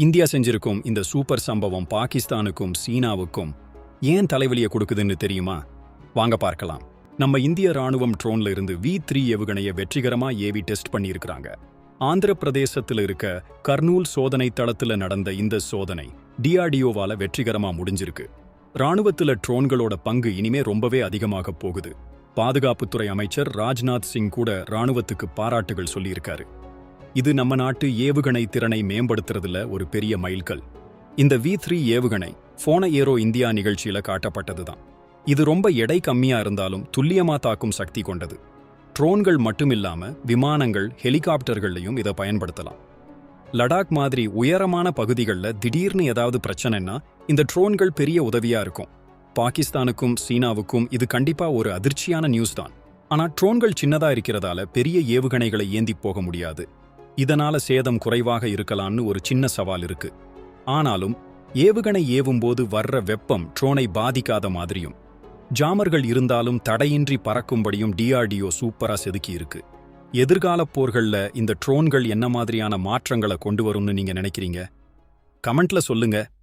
India செஞ்சிருக்கும் இந்த super சம்பவம் பாகிஸ்தானுக்கும் சீனாவுக்கும் ஏன் தலைவலியை கொடுக்குதுன்னு தெரியுமா? வாங்க பார்க்கலாம். நம்ம இந்திய ராணுவம் ட்ரோன்ல இருந்து வி த்ரீ ஏவுகணையை வெற்றிகரமா ஏவி டெஸ்ட் பண்ணியிருக்கிறாங்க. ஆந்திர பிரதேசத்துல இருக்க கர்னூல் சோதனை தளத்துல நடந்த இந்த சோதனை டிஆர்டிஓவால வெற்றிகரமா முடிஞ்சிருக்கு. ராணுவத்துல ட்ரோன்களோட பங்கு இனிமே ரொம்பவே அதிகமாக போகுது. பாதுகாப்புத்துறை அமைச்சர் ராஜ்நாத் சிங் கூட ராணுவத்துக்கு பாராட்டுகள் சொல்லியிருக்காரு. இது நம்ம நாட்டு ஏவுகணை திறனை மேம்படுத்துறதுல ஒரு பெரிய மைல்கல். இந்த வி த்ரீ ஏவுகணை போன ஏரோ இந்தியா நிகழ்ச்சியில காட்டப்பட்டதுதான். இது ரொம்ப எடை கம்மியா இருந்தாலும் துல்லியமா தாக்கும் சக்தி கொண்டது. ட்ரோன்கள் மட்டுமில்லாம விமானங்கள் ஹெலிகாப்டர்கள்லையும் இதை பயன்படுத்தலாம். லடாக் மாதிரி உயரமான பகுதிகளில் திடீர்னு ஏதாவது பிரச்சனைன்னா இந்த ட்ரோன்கள் பெரிய உதவியா இருக்கும். பாகிஸ்தானுக்கும் சீனாவுக்கும் இது கண்டிப்பா ஒரு அதிர்ச்சியான நியூஸ் தான். ஆனா ட்ரோன்கள் சின்னதா இருக்கிறதால பெரிய ஏவுகணைகளை ஏந்தி போக முடியாது. இதனால சேதம் குறைவாக இருக்கலாம்னு ஒரு சின்ன சவால் இருக்கு. ஆனாலும் ஏவுகணை ஏவும்போது வர்ற வெப்பம் ட்ரோனை பாதிக்காத மாதிரியும் ஜாமர்கள் இருந்தாலும் தடையின்றி பறக்கும்படியும் டிஆர்டிஓ சூப்பரா செதுக்கி இருக்கு. எதிர்கால போர்கள்ல இந்த ட்ரோன்கள் என்ன மாதிரியான மாற்றங்களை கொண்டு வரும்னு நீங்க நினைக்கிறீங்க? கமெண்ட்ல சொல்லுங்க.